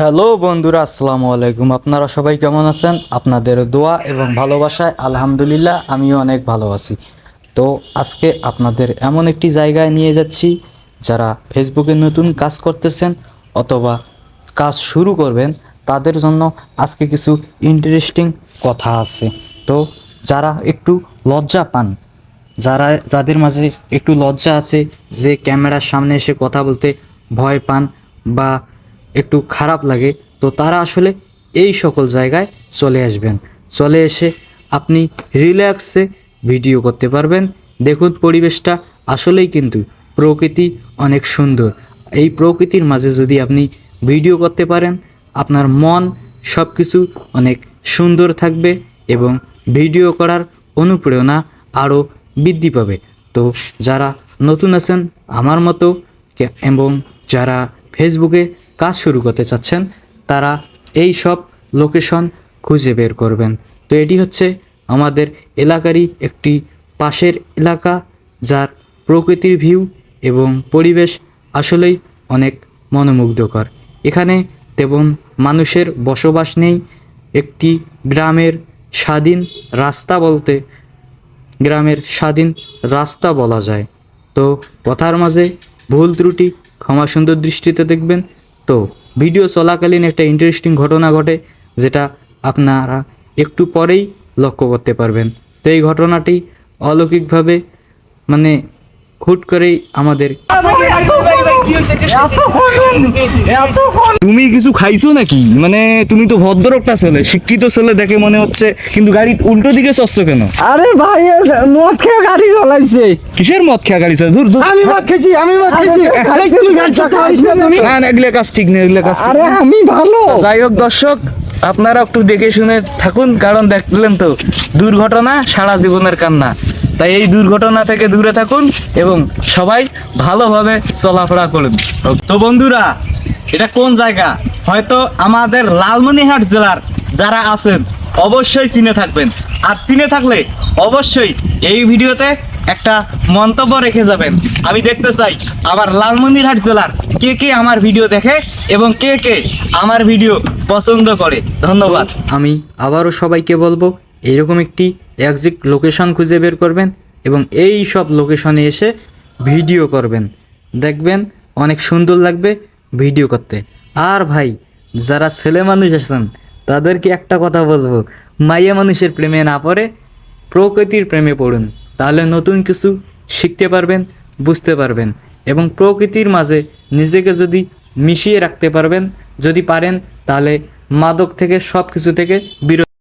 Hello বন্ধুরা, আসসালামু আলাইকুম। আপনারা সবাই কেমন আছেন? আপনাদের দোয়া এবং ভালোবাসায় আলহামদুলিল্লাহ, আমিও অনেক ভালো আছি। তো আজকে আপনাদের এমন একটি জায়গায় নিয়ে যাচ্ছি, যারা ফেসবুকে নতুন কাজ করতেছেন অথবা কাজ শুরু করবেন, তাদের জন্য আজকে কিছু ইন্টারেস্টিং কথা আছে। তো যারা একটু লজ্জা পান, যারা, যাদের মাঝে একটু লজ্জা আছে যে ক্যামেরার সামনে এসে কথা বলতে ভয় পান বা একটু খারাপ লাগে, তো তারা আসলে এই সকল জায়গায় চলে আসবেন। চলে এসে আপনি রিল্যাক্সে ভিডিও করতে পারবেন। দেখুন পরিবেশটা আসলেই কিন্তু প্রকৃতি অনেক সুন্দর। এই প্রকৃতির মাঝে যদি আপনি ভিডিও করতে পারেন, আপনার মন সব কিছু অনেক সুন্দর থাকবে এবং ভিডিও করার অনুপ্রেরণা আরও বৃদ্ধি পাবে। তো যারা নতুন আছেন, আমার মতো এবং যারা ফেসবুকে কাজ শুরু করতে চাচ্ছেন, তারা এই সব লোকেশন খুঁজে বের করবেন। তো এটি হচ্ছে আমাদের এলাকারই একটি পাশের এলাকা, যার প্রকৃতির ভিউ এবং পরিবেশ আসলেই অনেক মনোমুগ্ধকর। এখানে তেমন মানুষের বসবাস নেই। একটি গ্রামের স্বাধীন রাস্তা বলতে গ্রামের স্বাধীন রাস্তা বলা যায়। তো কথার মাঝে ভুল ত্রুটি ক্ষমা সুন্দর দৃষ্টিতে দেখবেন। তো ভিডিও চলাকালীন একটা ইন্টারেস্টিং ঘটনা ঘটে, যেটা আপনারা একটু পরেই লক্ষ্য করতে পারবেন। তো এই ঘটনাটি অলৌকিকভাবে মানে হুট করেই আমাদের তুমি কিছু খাইছো নাকি? মানে তুমি তো ভদ্র একটা ছেলে শিক্ষিত ছেলে দেখে মনে হচ্ছে কিন্তু গাড়ি উল্টো দিকে চড়ছ কেন? আরে ভাই মদ খেয়ে গাড়ি চালাইছে। কিসের মদ খেয়া গাড়ি চালাচ্ছ? ধুর ধুর। আমি মদ খেয়েছি আমি মদ খেয়েছি। আরে তুমি গাড়ি চালাতে পারিস না তুমি। না না এগুলো কাজ ঠিক না এগুলা কাজ আরে আমি ভালো। যাই হোক দর্শক আপনারা একটু দেখে শুনে থাকুন কারণ দেখলেন তো দুর্ঘটনা সারা জীবনের কান্না। তাই এই দুর্ঘটনা থেকে দূরে থাকুন এবং সবাই ভালোভাবে চলাফেরা করুন। তো বন্ধুরা, এটা কোন জায়গা? হয়তো আমাদের লালমনিরহাট জেলার যারা আছেন, অবশ্যই চিনে থাকবেন। আর চিনে থাকলে অবশ্যই এই ভিডিওতে একটা মন্তব্য রেখে যাবেন। আমি দেখতে চাই আমার লালমনিরহাট জেলার কে কে আমার ভিডিও দেখে এবং কে কে আমার ভিডিও পছন্দ করে। ধন্যবাদ। আমি আবারও সবাইকে বলব এরকম একটি একজ্যাক্ট লোকেশন খুঁজে বের করবেন এবং এই সব লোকেশনে এসে ভিডিও করবেন। দেখবেন অনেক সুন্দর লাগবে ভিডিও করতে। আর ভাই, যারা ছেলে মানুষ আছেন, তাদেরকে একটা কথা বলব। মাইয়া মানুষের প্রেমে না পড়ে, প্রকৃতির প্রেমে পড়ুন। তাহলে নতুন কিছু শিখতে পারবেন, বুঝতে পারবেন এবং প্রকৃতির মাঝে নিজেকে যদি মিশিয়ে রাখতে পারবেন, যদি পারেন, তাহলে মাদক থেকে সব কিছু থেকে বিরত